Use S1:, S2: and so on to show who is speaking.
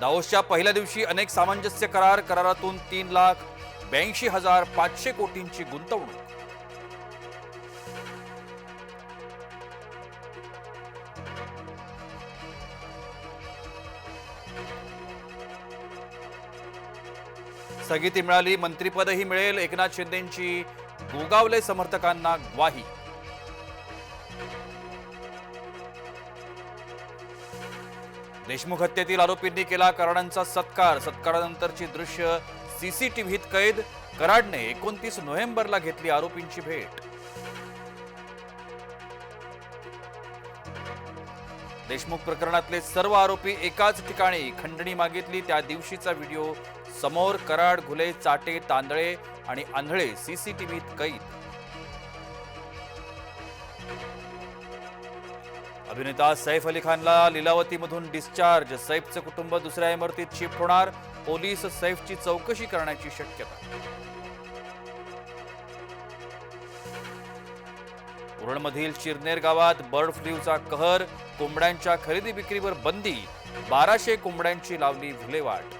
S1: दाओसच्या पहिल्या दिवशी अनेक सामंजस्य करार करारातून तीन लाख ब्याऐंशी हजार पाचशे कोटींची गुंतवणूक. स्थगिती मिळाली मंत्रिपदही मिळेल एकनाथ शिंदेची गोगावले समर्थकांना ग्वाही. देशमुख हत्येतील आरोपींनी केला कराडांचा सत्कार. सत्कारानंतरची दृश्य सीसीटीव्हीत कैद. कराडने एकोणतीस नोव्हेंबरला घेतली आरोपींची भेट. देशमुख प्रकरणातले सर्व आरोपी एकाच ठिकाणी खंडणी मागितली. त्या दिवशीचा व्हिडिओ समोर कराड घुले चाटे तांदळे आणि आंधळे सीसीटीव्हीत कैद. अभिनेता सैफ अली खानला लिलावतीमधून डिस्चार्ज सैफचं कुटुंब दुसऱ्या इमारतीत शिफ्ट होणार. पोलीस सैफची चौकशी करण्याची शक्यता. उरणमधील चिरनेर गावात बर्ड फ्लूचा कहर कोंबड्यांच्या खरेदी विक्रीवर बंदी. बाराशे कोंबड्यांची लावली विल्हेवाट.